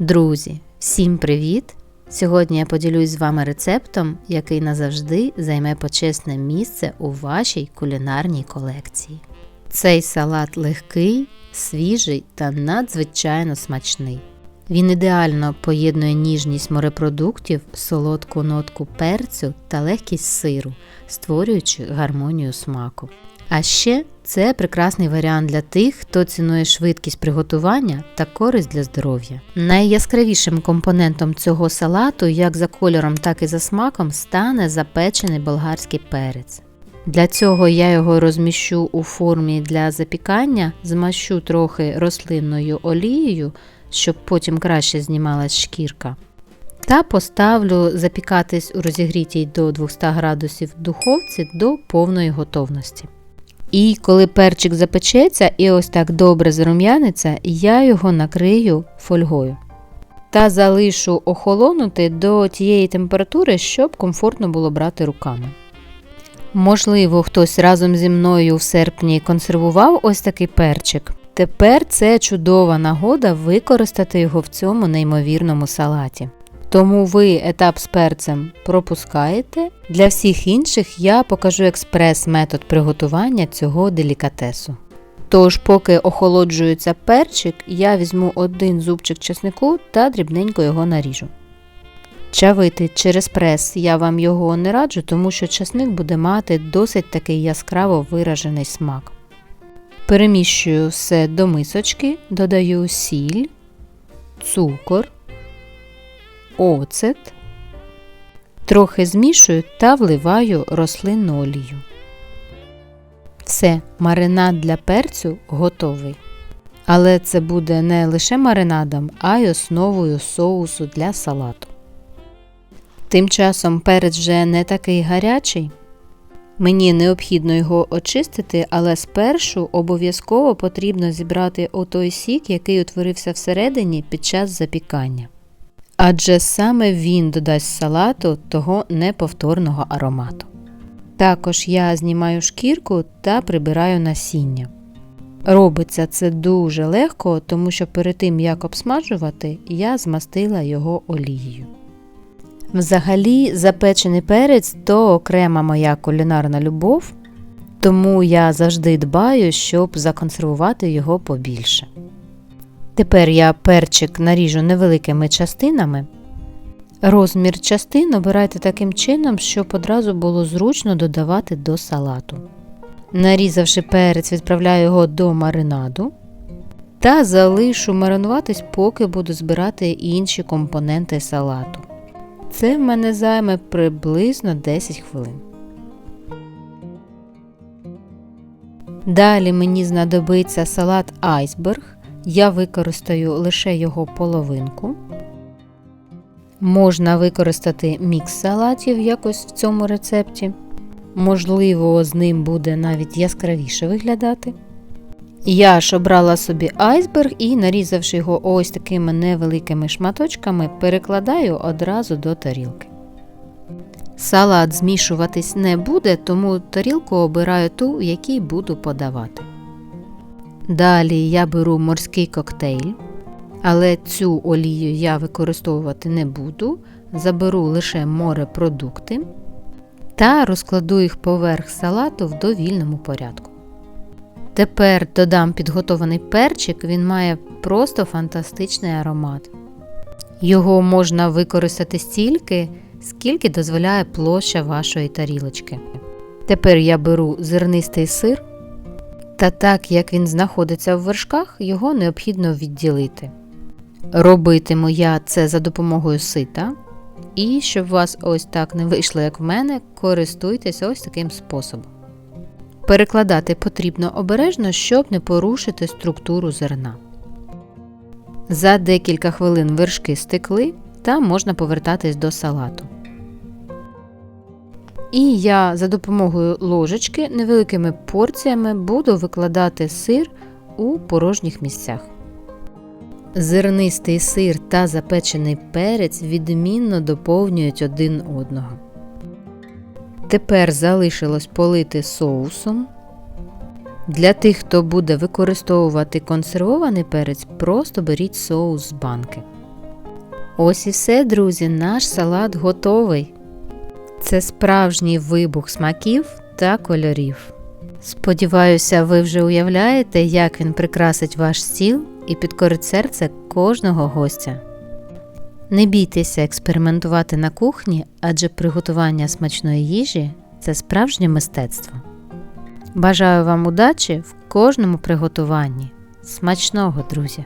Друзі, всім привіт! Сьогодні я поділюсь з вами рецептом, який назавжди займе почесне місце у вашій кулінарній колекції. Цей салат легкий, свіжий та надзвичайно смачний. Він ідеально поєднує ніжність морепродуктів, солодку нотку перцю та легкість сиру, створюючи гармонію смаку. А ще це прекрасний варіант для тих, хто цінує швидкість приготування та користь для здоров'я. Найяскравішим компонентом цього салату, як за кольором, так і за смаком, стане запечений болгарський перець. Для цього я його розміщу у формі для запікання, змащу трохи рослинною олією, щоб потім краще знімалась шкірка. Та поставлю запікатись у розігрітій до 200 градусів духовці до повної готовності. І коли перчик запечеться і ось так добре зарум'яниться, я його накрию фольгою. Та залишу охолонути до тієї температури, щоб комфортно було брати руками. Можливо, хтось разом зі мною в серпні консервував ось такий перчик. Тепер це чудова нагода використати його в цьому неймовірному салаті. Тому ви етап з перцем пропускаєте. Для всіх інших я покажу експрес-метод приготування цього делікатесу. Тож, поки охолоджується перчик, я візьму один зубчик чеснику та дрібненько його наріжу. Чавити через прес я вам його не раджу, тому що чесник буде мати досить такий яскраво виражений смак. Переміщую все до мисочки, додаю сіль, цукор оцет, трохи змішую та вливаю рослинну олію. Все, маринад для перцю готовий. Але це буде не лише маринадом, а й основою соусу для салату. Тим часом перець вже не такий гарячий. Мені необхідно його очистити, але спершу обов'язково потрібно зібрати отой сік, який утворився всередині під час запікання адже саме він додасть салату того неповторного аромату. Також я знімаю шкірку та прибираю насіння. Робиться це дуже легко, тому що перед тим як обсмажувати, я змастила його олією. Взагалі, запечений перець то окрема моя кулінарна любов, тому я завжди дбаю, щоб законсервувати його побільше. Тепер я перчик наріжу невеликими частинами. Розмір частин обирайте таким чином, щоб одразу було зручно додавати до салату. Нарізавши перець, відправляю його до маринаду та залишу маринуватись, поки буду збирати інші компоненти салату. Це в мене займе приблизно 10 хвилин. Далі мені знадобиться салат айсберг. Я використаю лише його половинку. Можна використати мікс салатів якось в цьому рецепті. Можливо, з ним буде навіть яскравіше виглядати. Я ж обрала собі айсберг і, нарізавши його ось такими невеликими шматочками, перекладаю одразу до тарілки. Салат змішуватись не буде, тому тарілку обираю ту, в якій буду подавати. Далі я беру морський коктейль, але цю олію я використовувати не буду. Заберу лише морепродукти та розкладу їх поверх салату в довільному порядку. Тепер додам підготований перчик, він має просто фантастичний аромат. Його можна використати стільки, скільки дозволяє площа вашої тарілочки. Тепер я беру зернистий сир та так як він знаходиться в вершках, його необхідно відділити. Робитиму я це за допомогою сита. І щоб у вас ось так не вийшло, як в мене, користуйтесь ось таким способом. Перекладати потрібно обережно, щоб не порушити структуру зерна. За декілька хвилин вершки стекли та можна повертатись до салату. І я за допомогою ложечки невеликими порціями буду викладати сир у порожніх місцях. Зернистий сир та запечений перець відмінно доповнюють один одного. Тепер залишилось полити соусом. Для тих, хто буде використовувати консервований перець, просто беріть соус з банки. Ось і все, друзі, наш салат готовий. Це справжній вибух смаків та кольорів. Сподіваюся, ви вже уявляєте, як він прикрасить ваш стіл і підкорить серце кожного гостя. Не бійтеся експериментувати на кухні, адже приготування смачної їжі це справжнє мистецтво. Бажаю вам удачі в кожному приготуванні. Смачного, друзі!